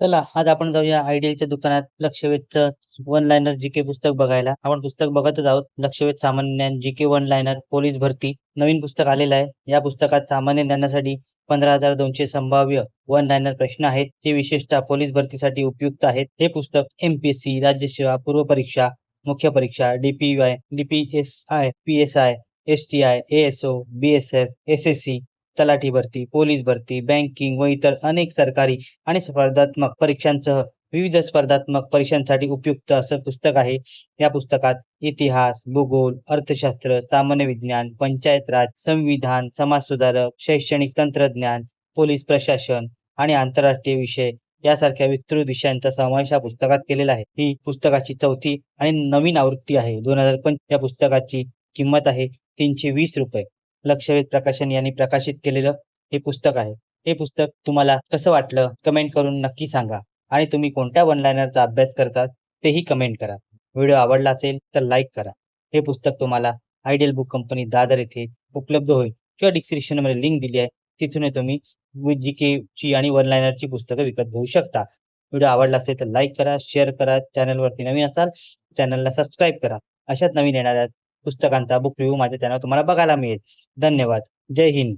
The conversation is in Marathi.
चला आज आपण जाऊया आयडियाच्या दुकानात लक्षवेधचं वन लायनर जी के पुस्तक बघायला. आपण पुस्तक बघतच आहोत. लक्षवेध सामान्य ज्ञान G K one liner police भरती. नवीन पुस्तक आलेलं आहे. या पुस्तकात सामान्य ज्ञानासाठी पंधरा हजार दोनशे संभाव्य वन लायनर प्रश्न आहेत जे विशेषतः पोलीस भरतीसाठी उपयुक्त आहेत. हे पुस्तक एमपीएससी राज्यसेवा पूर्व परीक्षा मुख्य परीक्षा DPY DPSI PSI S T I ASO BSF S S C तलाठी भरती पोलीस भरती बँकिंग व इतर अनेक सरकारी आणि स्पर्धात्मक परीक्षांसह विविध स्पर्धात्मक परीक्षांसाठी उपयुक्त असं पुस्तक आहे. या पुस्तकात इतिहास भूगोल अर्थशास्त्र सामान्य विज्ञान पंचायत राज संविधान समाज सुधारक शैक्षणिक तंत्रज्ञान पोलीस प्रशासन आणि आंतरराष्ट्रीय विषय यासारख्या विस्तृत विषयांचा समावेश या पुस्तकात केलेला आहे. ही पुस्तकाची चौथी आणि नवीन आवृत्ती आहे. दोन हजार पंच या पुस्तकाची किंमत आहे तीनशे वीस रुपये. लक्षवेध प्रकाशन यांनी प्रकाशित केलेलं हे पुस्तक आहे. हे पुस्तक तुम्हाला कसं वाटलं? कमेंट करून नक्की सांगा. आणि तुम्ही कोणत्या वनलायनरचा अभ्यास करतात तेही कमेंट करा. व्हिडिओ आवडला असेल तर लाईक करा. हे पुस्तक तुम्हाला आयडियल बुक कंपनी दादर येथे उपलब्ध होईल. किंवा डिस्क्रिप्शनमध्ये लिंक दिली आहे. तिथून तुम्ही जी के ची आणि वनलायनरची पुस्तकं विकत घेऊ शकता. व्हिडिओ आवडला असेल तर लाईक करा शेअर करा चॅनलवरती नवीन असाल चॅनलला सबस्क्राईब करा. अशाच नवीन येणाऱ्या पुस्तकांचा बुक रिव्ह्यू माझ्या चॅनल तुम्हाला बघायला मिळेल. धन्यवाद. जय हिंद.